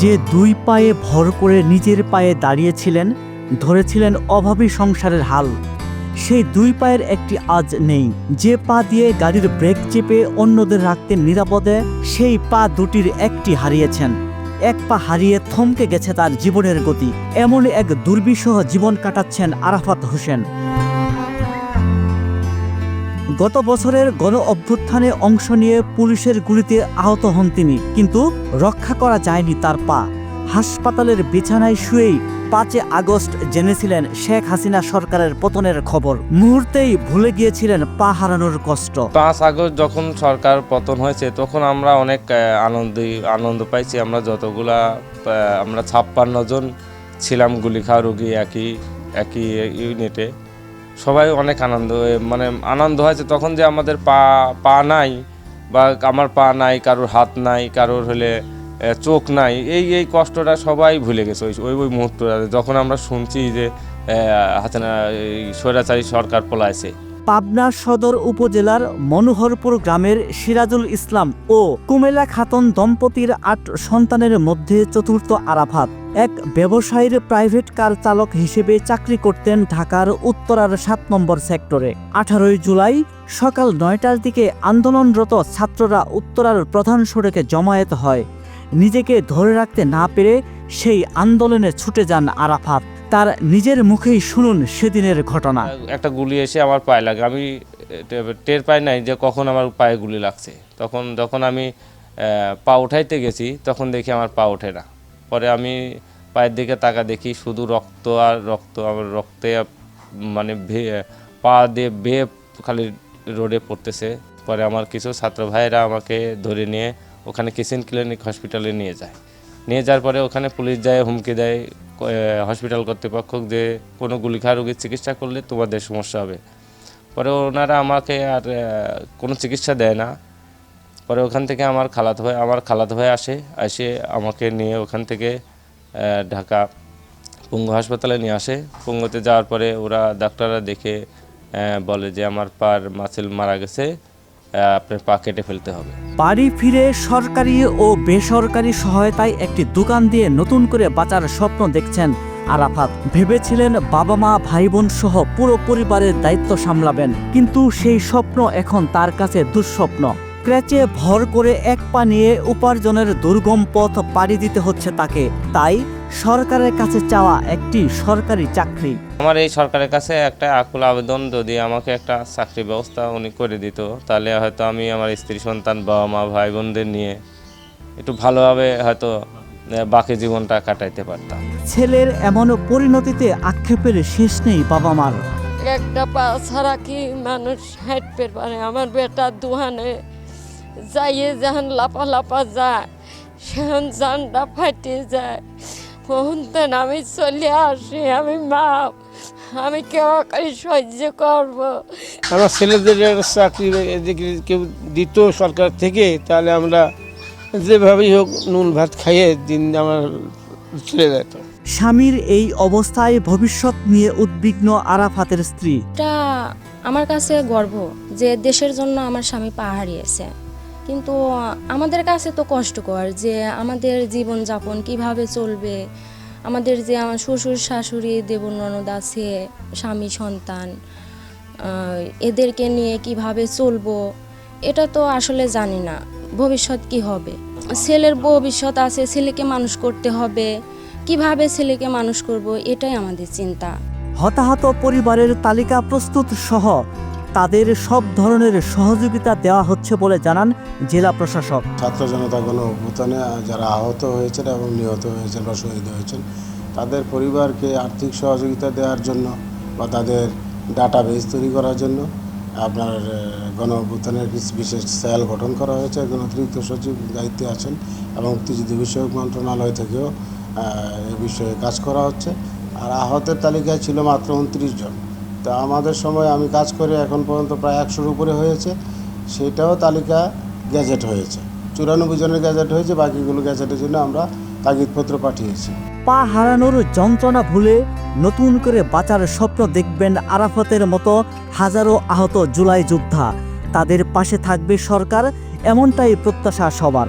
যে দুই পায়ে ভর করে নিজের পায়ে দাঁড়িয়েছিলেন, ধরেছিলেন অভাবী সংসারের হাল। সেই দুই পায়ের একটি আজ নেই। যে পা দিয়ে গাড়ির ব্রেক চেপে অন্যদের রাখতে নিরাপদে, সেই পা দুটির একটি হারিয়েছেন। এক পা হারিয়ে থমকে গেছে তার জীবনের গতি। এমন এক দুর্বিষহ জীবন কাটাচ্ছেন আরাফাত হোসেন। গত বছরের গণ অভ্যুত্থানে অংশ নিয়ে পুলিশের গুলিতে আহত হন তিনি, কিন্তু রক্ষা করা যায়নি তার পা। হাসপাতালের বিছানায় শুয়েই পাঁচে আগস্ট জেনেছিলেন শেখ হাসিনা সরকারের পতনের খবর। মুহূর্তেই ভুলে গিয়েছিলেন পা হারানোর কষ্ট। পাঁচ আগস্ট যখন সরকার পতন হয়েছে, তখন আমরা অনেক আনন্দ আনন্দ পাইছি। আমরা যতগুলা আমরা ছাপ্পান্ন জন ছিলাম গুলি খাওয়া রোগী একই একই ইউনিটে। সবাই অনেক আনন্দ মানে আনন্দ হয়েছে তখন যে আমাদের পা পা নাই বা আমার পা নাই, কারোর হাত নাই, কারোর হলে চোখ নাই, এই এই কষ্টটা সবাই ভুলে গেছে। ওই ওই ওই মুহূর্তটা যখন আমরা শুনছি যে হাতে না, এই স্বৈরাচারী সরকার পলাইছে পাবনা সদর উপজেলার মনোহরপুর গ্রামের সিরাজুল ইসলাম ও কুমেলা খাতন দম্পতির আট সন্তানের মধ্যে চতুর্থ আরাফাত। এক ব্যবসায়ীর প্রাইভেট কার চালক হিসেবে চাকরি করতেন ঢাকার উত্তরার সাত নম্বর সেক্টরে। আঠারোই জুলাই সকাল নয়টার দিকে আন্দোলনরত ছাত্ররা উত্তরার প্রধান সড়কে জমায়েত হয়। নিজেকে ধরে রাখতে না পেরে সেই আন্দোলনে ছুটে যান আরাফাত। তার নিজের মুখেই শুনুন সেদিনের ঘটনা। একটা গুলি এসে আমার পায়ে লাগে। আমি টের পাই নাই যে কখন আমার পায়ে গুলি লাগছে। তখন, যখন আমি পা উঠাইতে গেছি, তখন দেখি আমার পা ওঠে না। পরে আমি পায়ের দিকে তাকা দেখি, শুধু রক্ত আর রক্ত, আমার রক্তে মানে পা দিয়ে বেয়ে খালি রোডে পড়তেছে। পরে আমার কিছু ছাত্র ভাইয়েরা আমাকে ধরে নিয়ে ওখানে কিচেন ক্লিনিক হসপিটালে নিয়ে যায়। নিয়ে যাওয়ার পরে ওখানে পুলিশ যায়, হুমকি দেয় হসপিটাল কর্তৃপক্ষ যে কোনো গুলিখা রোগীর চিকিৎসা করলে তোমাদের সমস্যা হবে। পরে ওনারা আমাকে আর কোনো চিকিৎসা দেয় না। পরে ওখান থেকে আমার খালাত ভাই, আমার খালাত ভাই আসে এসে আমাকে নিয়ে ওখান থেকে ঢাকা পঙ্গু হাসপাতালে নিয়ে আসে। পঙ্গুতে যাওয়ার পরে ওরা ডাক্তাররা দেখে বলে যে আমার পার মাসেল মারা গেছে। আপনার পা কেটে ফেলতে হবে। বাড়ি ফিরে সরকারি ও বেসরকারি সহায়তায় একটি দোকান দিয়ে নতুন করে বাঁচার স্বপ্ন দেখছেন আরাফাত। ভেবেছিলেন বাবা মা ভাই বোন সহ পুরো পরিবারের দায়িত্ব সামলাবেন, কিন্তু সেই স্বপ্ন এখন তার কাছে দুঃস্বপ্ন। ক্র্যাচে ভর করে এক পা নিয়ে উপার্জনের দুর্গম পথ পাড়ি দিতে হচ্ছে তাকে। তাই সরকারের কাছে চাওয়া একটি সরকারি চাকরি। আমার এই সরকারের কাছে একটা আকুল আবেদন যদি আমাকে একটা চাকরি ব্যবস্থা উনি করে দিত তাহলে হয়তো আমি আমার স্ত্রী সন্তান বাবা মা ভাই বোনদের নিয়ে একটু ভালোভাবে হয়তো বাকি জীবনটা কাটাইতে পারতাম। ছেলের এমন পরিণতিতে আক্ষেপের শেষ নেই বাবা মার একটা পা ছাড়া কি মানুষ হাঁটতে পারে? আমার বেটা দুহানে যাইয়ে যখন লাপা লাপা যায় সেখান জানটা ফাটে যায়। ফোনতেন আমি চলে আসি আমি মা আমি কেউ করে সহ্য করব। আমার ছেলেদের চাকরি কেউ দিত সরকার থেকে তাহলে আমরা যেভাবেই হোক নুন ভাত খাইয়ে দিন আমার চলে যেত। স্বামীর এই অবস্থায় ভবিষ্যৎ নিয়ে উদ্বিগ্ন আরাফাতের স্ত্রী। এটা আমার কাছে গর্ব যে দেশের জন্য আমার স্বামী পা হারিয়েছে কিন্তু, আমাদের কাছে তো কষ্টকর যে আমাদের জীবনযাপন কীভাবে চলবে। আমাদের যে আমার শ্বশুর শাশুড়ি দেবর ননদ আছে, স্বামী সন্তান এদেরকে নিয়ে কীভাবে চলবো, এটা তো আসলে জানি না। ভবিষ্যৎ কি হবে? ছেলের ভবিষ্যৎ আছে, ছেলেকে মানুষ করতে হবে। কীভাবে ছেলেকে মানুষ করব, এটাই আমাদের চিন্তা। হতাহত পরিবারের তালিকা প্রস্তুত সহ তাদের সব ধরনের সহযোগিতা দেওয়া হচ্ছে বলে জানান জেলা প্রশাসক। ছাত্র জনতা গণ অভ্যুত্থানে যারা আহত হয়েছেন এবং নিহত হয়েছেন বা শহীদ হয়েছেন, তাদের পরিবারকে আর্থিক সহযোগিতা দেওয়ার জন্য বা তাদের ডাটা বেস তৈরি করার জন্য আপনার গণ অভ্যুত্থানের বিশেষ সেল গঠন করা হয়েছে। একজন অতিরিক্ত সচিব দায়িত্বে আছেন এবং মুক্তিযুদ্ধ বিষয়ক মন্ত্রণালয় থেকেও এ বিষয়ে কাজ করা হচ্ছে। আর আহতের তালিকায় ছিল মাত্র উনত্রিশ জন। তা আমাদের সময় আমি কাজ করে এখন পর্যন্ত প্রায় একশোর উপরে হয়েছে। সেটাও তালিকা গ্যাজেট হয়েছে। চুরানব্বই জনের গ্যাজেট হয়েছে, বাকিগুলো গ্যাজেটের জন্য আমরা তাগিদপত্র পাঠিয়েছি। পা হারানোর যন্ত্রণা ভুলে নতুন করে বাঁচার স্বপ্ন দেখবেন আরাফতের মতো হাজারো আহত জুলাই যোদ্ধা। তাদের পাশে থাকবে সরকার, এমনটাই প্রত্যাশা সবার।